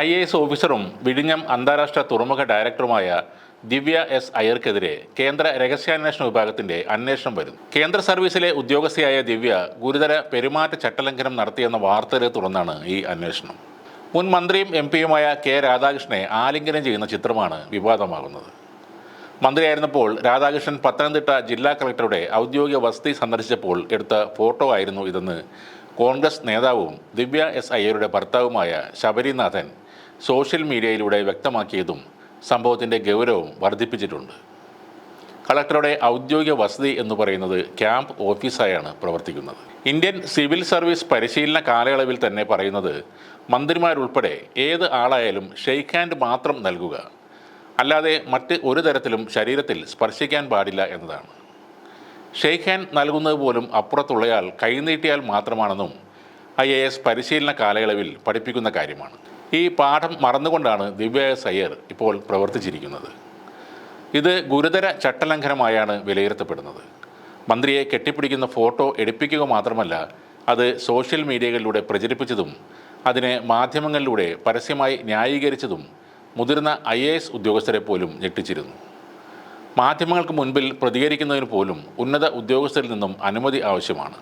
I A S ഓഫീസറും വിഴിഞ്ഞം അന്താരാഷ്ട്ര തുറമുഖ ഡയറക്ടറുമായ ദിവ്യ എസ് അയ്യർക്കെതിരെ കേന്ദ്ര രഹസ്യാന്വേഷണ വിഭാഗത്തിന്റെ അന്വേഷണം വരുന്നു. കേന്ദ്ര സർവീസിലെ ഉദ്യോഗസ്ഥയായ ദിവ്യ ഗുരുതര പെരുമാറ്റ ചട്ടലംഘനം നടത്തിയെന്ന വാർത്തയെ തുടർന്നാണ് ഈ അന്വേഷണം. മുൻ മന്ത്രിയും എം പിയുമായ കെ രാധാകൃഷ്ണനെ ആലിംഗനം ചെയ്യുന്ന ചിത്രമാണ് വിവാദമാകുന്നത്. മന്ത്രിയായിരുന്നപ്പോൾ രാധാകൃഷ്ണൻ പത്തനംതിട്ട ജില്ലാ കളക്ടറുടെ ഔദ്യോഗിക വസതി സന്ദർശിച്ചപ്പോൾ എടുത്ത ഫോട്ടോ ആയിരുന്നു ഇതെന്ന് കോൺഗ്രസ് നേതാവും ദിവ്യ എസ് അയ്യരുടെ ഭർത്താവുമായ ശബരിനാഥൻ സോഷ്യൽ മീഡിയയിലൂടെ വ്യക്തമാക്കിയതും സംഭവത്തിന്റെ ഗൗരവം വർദ്ധിപ്പിച്ചിട്ടുണ്ട്. കളക്ടറുടെ ഔദ്യോഗിക വസതി എന്ന് പറയുന്നത് ക്യാമ്പ് ഓഫീസായാണ് പ്രവർത്തിക്കുന്നത്. ഇന്ത്യൻ സിവിൽ സർവീസ് പരിശീലന കാലയളവിൽ തന്നെ പറയുന്നത് മന്ത്രിമാരുൾപ്പെടെ ഏത് ആളായാലും ഷെയ്ക്ക് ഹാൻഡ് മാത്രം നൽകുക. അല്ലാതെ മറ്റ് ഒരു തരത്തിലും ശരീരത്തിൽ സ്പർശിക്കാൻ പാടില്ല എന്നതാണ്. ഷെയ്ക്ക് ഹാൻഡ് നൽകുന്നത് പോലും അപ്പുറത്തുള്ളയാൾ കൈനീട്ടിയാൽ മാത്രമാണെന്നും ഐ എ എസ് പരിശീലന കാലയളവിൽ പഠിപ്പിക്കുന്ന കാര്യമാണ്. ഈ പാഠം മറന്നുകൊണ്ടാണ് ദിവ്യ എസ് അയ്യർ ഇപ്പോൾ പ്രവർത്തിച്ചിരിക്കുന്നത്. ഇത് ഗുരുതര ചട്ടലംഘനമായാണ് വിലയിരുത്തപ്പെടുന്നത്. മന്ത്രിയെ കെട്ടിപ്പിടിക്കുന്ന ഫോട്ടോ എടുപ്പിക്കുക മാത്രമല്ല അത് സോഷ്യൽ മീഡിയകളിലൂടെ പ്രചരിപ്പിച്ചതും അതിനെ മാധ്യമങ്ങളിലൂടെ പരസ്യമായി ന്യായീകരിച്ചതും മുതിർന്ന ഐ ഉദ്യോഗസ്ഥരെ പോലും ഞെട്ടിച്ചിരുന്നു. മാധ്യമങ്ങൾക്ക് മുൻപിൽ പ്രതികരിക്കുന്നതിന് പോലും ഉന്നത ഉദ്യോഗസ്ഥരിൽ നിന്നും അനുമതി ആവശ്യമാണ്.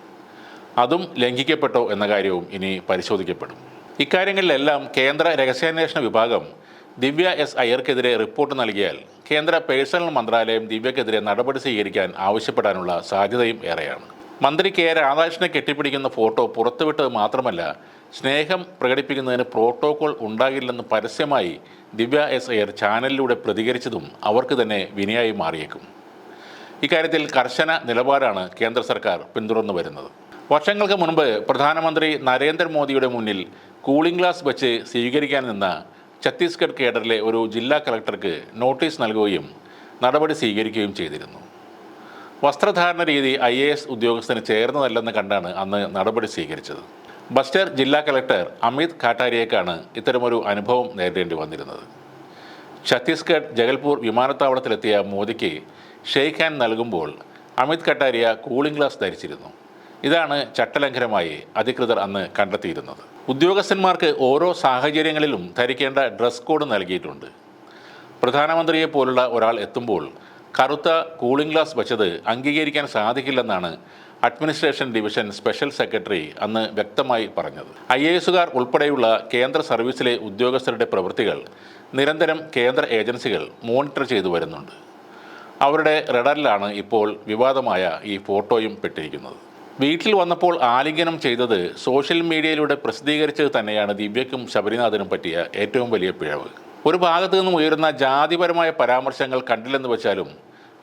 അതും ലംഘിക്കപ്പെട്ടോ എന്ന കാര്യവും ഇനി പരിശോധിക്കപ്പെടും. ഇക്കാര്യങ്ങളിലെല്ലാം കേന്ദ്ര രഹസ്യാന്വേഷണ വിഭാഗം ദിവ്യ എസ് അയ്യർക്കെതിരെ റിപ്പോർട്ട് നൽകിയാൽ കേന്ദ്ര പേഴ്സണൽ മന്ത്രാലയം ദിവ്യക്കെതിരെ നടപടി സ്വീകരിക്കാൻ ആവശ്യപ്പെടാനുള്ള സാധ്യതയും ഏറെയാണ്. മന്ത്രി കെ രാധാകൃഷ്ണനെ കെട്ടിപ്പിടിക്കുന്ന ഫോട്ടോ പുറത്തുവിട്ടത് മാത്രമല്ല സ്നേഹം പ്രകടിപ്പിക്കുന്നതിന് പ്രോട്ടോകോൾ ഉണ്ടാകില്ലെന്ന് പരസ്യമായി ദിവ്യ എസ് അയ്യർ ചാനലിലൂടെ പ്രതികരിച്ചതും അവർക്ക് തന്നെ വിനയായി മാറിയേക്കും. ഇക്കാര്യത്തിൽ കർശന നിലപാടാണ് കേന്ദ്ര സർക്കാർ പിന്തുടർന്നു വരുന്നത്. വർഷങ്ങൾക്ക് മുൻപ് പ്രധാനമന്ത്രി നരേന്ദ്രമോദിയുടെ മുന്നിൽ കൂളിംഗ് ഗ്ലാസ് വെച്ച് സ്വീകരിക്കാൻ നിന്ന ഛത്തീസ്ഗഡ് കേഡറിലെ ഒരു ജില്ലാ കളക്ടർക്ക് നോട്ടീസ് നൽകുകയും നടപടി സ്വീകരിക്കുകയും ചെയ്തിരുന്നു. വസ്ത്രധാരണ രീതി ഐ ഉദ്യോഗസ്ഥന് ചേർന്നതല്ലെന്ന് കണ്ടാണ് അന്ന് നടപടി സ്വീകരിച്ചത്. ബസ്റ്റർ ജില്ലാ കളക്ടർ അമിത് കാട്ടാരിയേക്കാണ് ഇത്തരമൊരു അനുഭവം നേരിടേണ്ടി വന്നിരുന്നത്. ഛത്തീസ്ഗഡ് ജഗൽപൂർ വിമാനത്താവളത്തിലെത്തിയ മോദിക്ക് ഷെയ്ക്ക് ഹാൻഡ് നൽകുമ്പോൾ അമിത് കട്ടാരിയ കൂളിംഗ് ഗ്ലാസ് ധരിച്ചിരുന്നു. ഇതാണ് ചട്ടലംഘനമായി അധികൃതർ അന്ന് കണ്ടെത്തിയിരുന്നത്. ഉദ്യോഗസ്ഥന്മാർക്ക് ഓരോ സാഹചര്യങ്ങളിലും ധരിക്കേണ്ട ഡ്രസ് കോഡ് നൽകിയിട്ടുണ്ട്. പ്രധാനമന്ത്രിയെ പോലുള്ള ഒരാൾ എത്തുമ്പോൾ കറുത്ത കൂളിംഗ് ഗ്ലാസ് വച്ചത് അംഗീകരിക്കാൻ സാധിക്കില്ലെന്നാണ് അഡ്മിനിസ്ട്രേഷൻ ഡിവിഷൻ സ്പെഷ്യൽ സെക്രട്ടറി അന്ന് വ്യക്തമായി പറഞ്ഞത്. ഐ എ എസുകാർ ഉൾപ്പെടെയുള്ള കേന്ദ്ര സർവീസിലെ ഉദ്യോഗസ്ഥരുടെ പ്രവൃത്തികൾ നിരന്തരം കേന്ദ്ര ഏജൻസികൾ മോണിറ്റർ ചെയ്തു വരുന്നുണ്ട്. അവരുടെ റഡറിലാണ് ഇപ്പോൾ വിവാദമായ ഈ ഫോട്ടോയും പെട്ടിരിക്കുന്നത്. വീട്ടിൽ വന്നപ്പോൾ ആലിംഗനം ചെയ്തത് സോഷ്യൽ മീഡിയയിലൂടെ പ്രസിദ്ധീകരിച്ചത് തന്നെയാണ് ദിവ്യക്കും ശബരിനാഥനും പറ്റിയ ഏറ്റവും വലിയ പിഴവ്. ഒരു ഭാഗത്തു നിന്നും ഉയരുന്ന ജാതിപരമായ പരാമർശങ്ങൾ കണ്ടില്ലെന്ന് വെച്ചാലും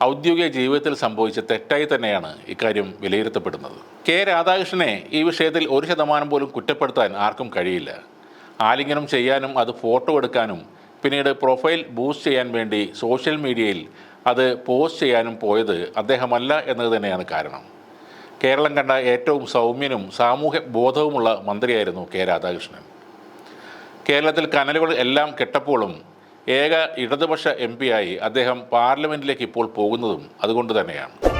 ഔദ്യോഗിക ജീവിതത്തിൽ സംഭവിച്ച തെറ്റായി തന്നെയാണ് ഇക്കാര്യം വിലയിരുത്തപ്പെടുന്നത്. കെ രാധാകൃഷ്ണനെ ഈ വിഷയത്തിൽ ഒരു ശതമാനം പോലും കുറ്റപ്പെടുത്താൻ ആർക്കും കഴിയില്ല. ആലിംഗനം ചെയ്യാനും അത് ഫോട്ടോ എടുക്കാനും പിന്നീട് പ്രൊഫൈൽ ബൂസ്റ്റ് ചെയ്യാൻ വേണ്ടി സോഷ്യൽ മീഡിയയിൽ അത് പോസ്റ്റ് ചെയ്യാനും പോയത് അദ്ദേഹമല്ല എന്നത് തന്നെയാണ് കാരണം. കേരളം കണ്ട ഏറ്റവും സൗമ്യനും സാമൂഹ്യ ബോധവുമുള്ള മന്ത്രിയായിരുന്നു കെ രാധാകൃഷ്ണൻ. കേരളത്തിൽ കനലുകൾ എല്ലാം കെട്ടപ്പോഴും ഏക ഇടതുപക്ഷ എം പിയായി അദ്ദേഹം പാർലമെന്റിലേക്ക് ഇപ്പോൾ പോകുന്നതും അതുകൊണ്ട് തന്നെയാണ്.